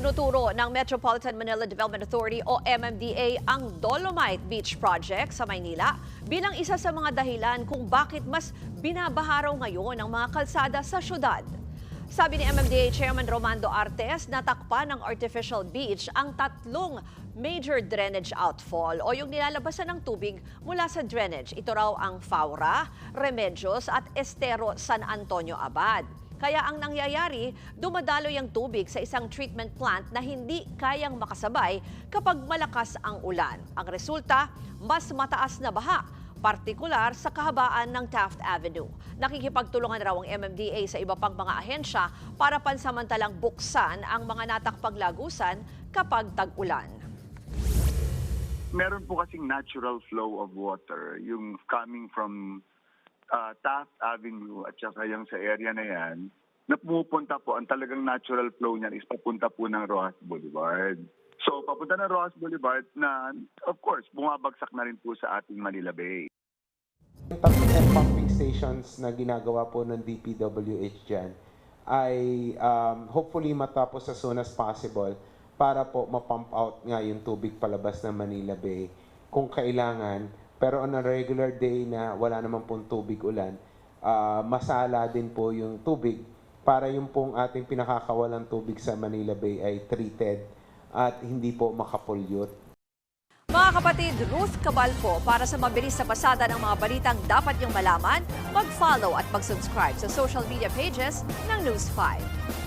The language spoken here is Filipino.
Itinuturo ng Metropolitan Manila Development Authority o MMDA ang Dolomite Beach Project sa Maynila bilang isa sa mga dahilan kung bakit mas binabaharaw ngayon ang mga kalsada sa syudad. Sabi ni MMDA Chairman Romando Artes, natakpan ng artificial beach ang tatlong major drainage outfall o yung nilalabasan ng tubig mula sa drainage. Ito raw ang Faura, Remedios at Estero San Antonio Abad. Kaya ang nangyayari, dumadaloy ang tubig sa isang treatment plant na hindi kayang makasabay kapag malakas ang ulan. Ang resulta, mas mataas na baha, partikular sa kahabaan ng Taft Avenue. Nakikipagtulungan raw ang MMDA sa iba pang mga ahensya para pansamantalang buksan ang mga natakpang lagusan kapag tag-ulan. meron po kasing natural flow of water, yung coming from uh, Taft Avenue at saka yung sa area na yan, na pumupunta po, ang talagang natural flow niyan is papunta po ng Rojas Boulevard. So, papunta ng Rojas Boulevard na, of course, bumabagsak na rin po sa ating Manila Bay. Yung tatlong pumping stations na ginagawa po ng DPWH dyan ay um, hopefully matapos as soon as possible para po mapump out nga yung tubig palabas ng Manila Bay kung kailangan. Pero on a regular day na wala naman pong tubig ulan, ah, masala din po yung tubig para yung pong ating pinakakawalang tubig sa Manila Bay ay treated at hindi po makapollute. Mga kapatid, Ruth Cabalco, para sa mabilis na pasada ng mga balitang dapat niyong malaman, mag-follow at mag-subscribe sa social media pages ng News 5.